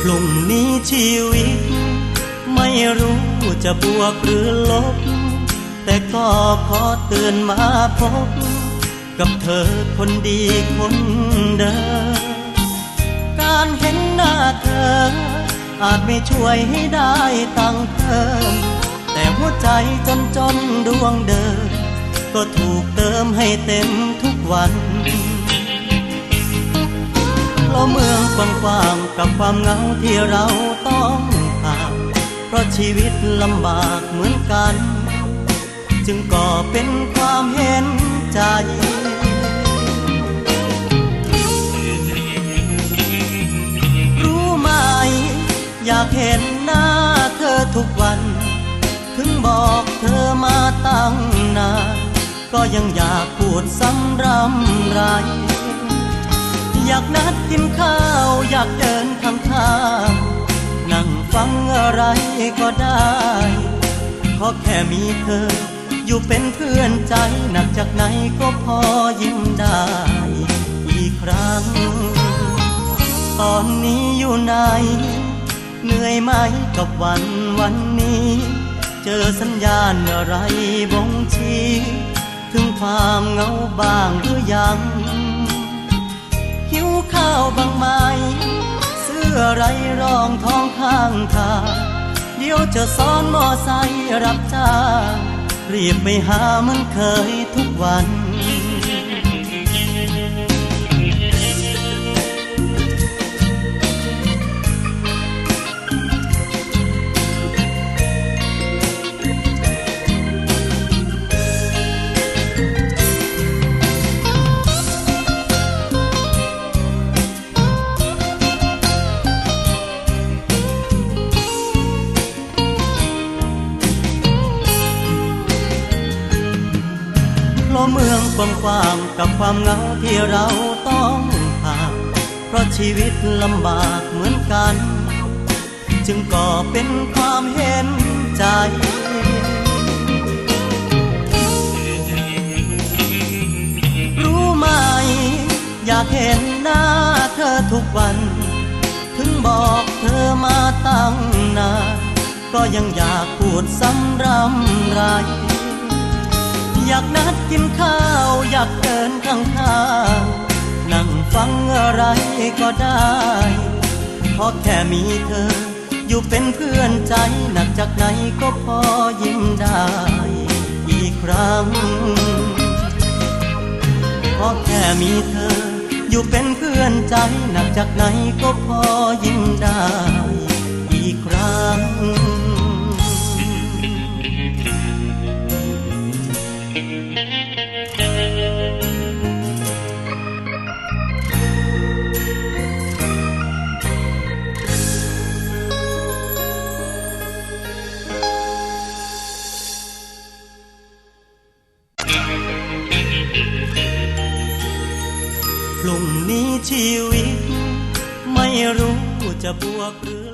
พรุ่งนี้ชีวิต ไม่รู้จะบวกหรือลบ แต่ก็ขอเตือนมาพบ กับเธอคนดีคนเดิมการเห็นหน้าเธอ อาจไม่ช่วยให้ได้ตังค์เพิ่มแต่หัวใจจนจนดวงเดิมก็ถูกเติมให้เต็มทุกวัน เพราะเมืองกว้างๆกับความเหงาที่เราต้องผ่านเพราะชีวิตลำบากเหมือนกัน จึงก่อเป็นความเห็นใจรู้ไหมอยากเห็นหน้าเธอทุกวัน ถึงบอกเธอมาตั้งนาน ก็ยังอยากพูดซ้ำรำไร อยากนัดกินข้าว อยากเดินข้างนั่งฟังอะไรก็ได้ ขอแค่มีเธอ อยู่เป็นเพื่อนใจ หนักจากไหนก็พอยิ้มได้อีกครั้ง ตอนนี้อยู่ไหน เหนื่อยไหมกับวันวันนี้ เจอสัญญาณอะไรบ่งชี้ ถึงความเหงาบ้างหรือยัง อะไรรองท้องข้างทางเดี๋ยวจะซ้อนมอไซค์รับจ้างรีบไปหาเหมันเคยทุกวัน เพราะเมืองกว้างๆกับความเหงาที่เราต้องผ่านเพราะชีวิตลำบากเหมือนกัน จึงก่อเป็นความเห็นใจรู้ไหมอยากเห็นหน้าเธอทุกวัน ถึงบอกเธอมาตั้งนานก็ยังอยากพูดซ้ำรำไร อยากนัดกินข้าว อยากเดินข้างข้างนั่งฟังอะไรก็ได้เพราะแค่มีเธอ อยู่เป็นเพื่อนใจ หนักจากไหนก็พอยิ้มได้ อีกครั้งเพราะแค่มีเธอ อยู่เป็นเพื่อนใจ หนักจากไหนก็พอยิ้มได้ อีกครั้ง พรุ่งนี้ชีวิต ไม่รู้จะบวกหรือ